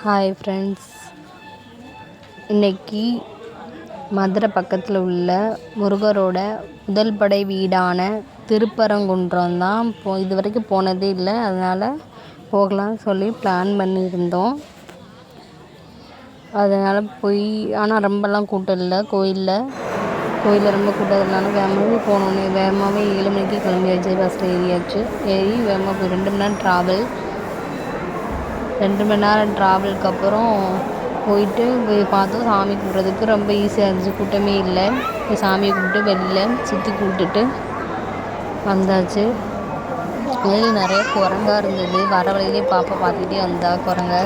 Hi friends இன்னைக்கு மதுரை பக்கத்தில் உள்ள முருகரோட முதல் படை வீடான திருப்பரங்குன்றம் தான் போ இது வரைக்கும் போனதே இல்லை. அதனால் போகலாம்னு சொல்லி பிளான் பண்ணியிருந்தோம். அதனால் போய் ஆனால் ரொம்பலாம் கூட்டம் இல்லை. கோயிலில் கோயிலில் ரொம்ப கூட்டம் இல்லைனால வேகமாகவே போனோன்னே வேகமாகவே ஏழு மணிக்கு கிளம்பியாச்சு பஸ்ஸில் ஏறியாச்சு. ஏறி வேகமாக போய் ரெண்டு மணி நேரம் ட்ராவல் ரெண்டு மணி நேரம் ட்ராவலுக்கு அப்புறம் போயிட்டு போய் பார்த்தோம் சாமி கும்பிட்றதுக்கு ரொம்ப ஈஸியாக இருந்துச்சு. கூட்டமே இல்லை. போய் சாமியை கும்பிட்டு வெளில சுற்றி கும்பிட்டுட்டு வந்தாச்சு. வெளியில் நிறைய குரங்கா இருந்தது. வர வழியிலே பாப்பா பார்த்துக்கிட்டே வந்தா குரங்க.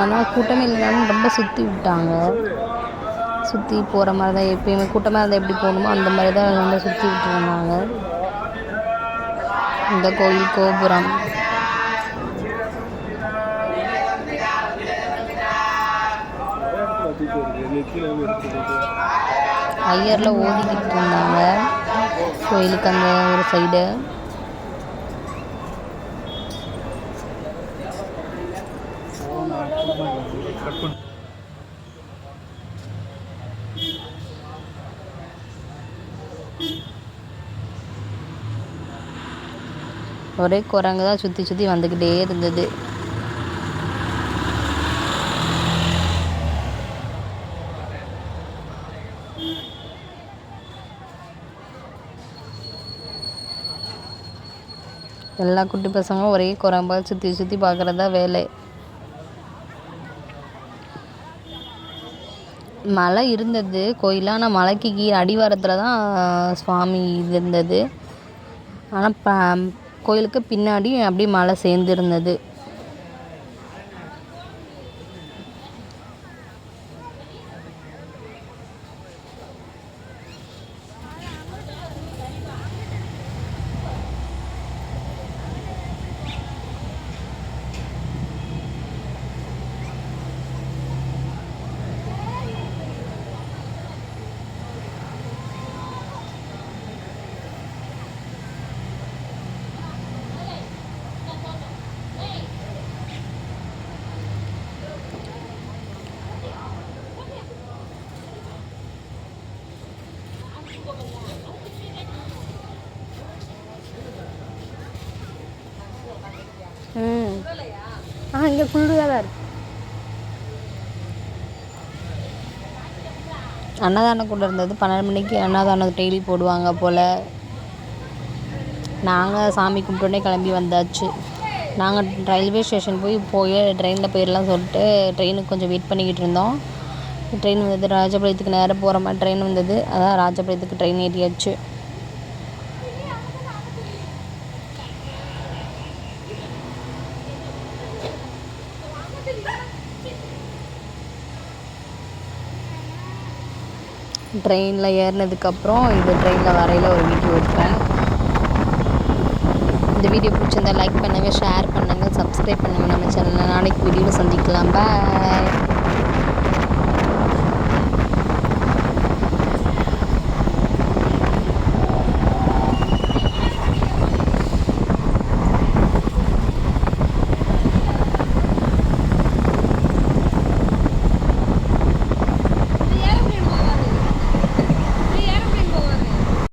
ஆனால் கூட்டமே இல்லைனாலும் ரொம்ப சுற்றி விட்டாங்க. சுற்றி போகிற மாதிரி தான் எப்பயுமே கூட்டமாக இருந்தால் எப்படி போகணுமோ அந்த மாதிரி தான் ரொம்ப சுற்றி விட்டுருந்தாங்க. இந்த கோயில் கோபுரம். ஐயரில் ஓடிக்கிட்டு இருந்தாங்க. கோயிலுக்கு அந்த ஒரு சைடு ஒரே குரங்கு தான் சுற்றி சுற்றி வந்துக்கிட்டே இருந்தது. எல்லா குட்டி பசங்களும் ஒரே குரம்பால் சுற்றி சுற்றி பார்க்குறது தான் வேலை. மலை இருந்தது. கோயிலில் ஆனால் மலைக்கு கீழே அடிவாரத்தில் தான் சுவாமி இது இருந்தது. ஆனால் ப கோயிலுக்கு பின்னாடி அப்படியே மலை சேர்ந்து இருந்தது. ஆ இங்கே குளிராக தான் இருக்கு. அன்னதானம் கூட இருந்தது பன்னெண்டு மணிக்கு அன்னதானம் டெய்லி போடுவாங்க போல். நாங்கள் சாமி கும்பிட்டோன்னே கிளம்பி வந்தாச்சு. நாங்கள் ரயில்வே ஸ்டேஷன் போய் போய் ட்ரெயினில் போயிடலாம் சொல்லிட்டு ட்ரெயினுக்கு கொஞ்சம் வெயிட் பண்ணிக்கிட்டு இருந்தோம். ட்ரெயின் வந்தது ராஜபாளையத்துக்கு நேராக போகிற மாதிரி ட்ரெயின் வந்தது. அதான் ராஜபாளையத்துக்கு ட்ரெயின் ஏறியாச்சு. ட்ரெயினில் ஏறினதுக்கப்புறம் இந்த ட்ரெயினில் வரையில் ஒரு வீடியோ எடுப்பேன் இந்த வீடியோ பிடிச்சிருந்தா லைக் பண்ணுங்கள் ஷேர் பண்ணுங்கள் சப்ஸ்கிரைப் பண்ணுங்கள் நம்ம சேனலில் நாளைக்கு வீடியோவில் சந்திக்கலாம். பாய்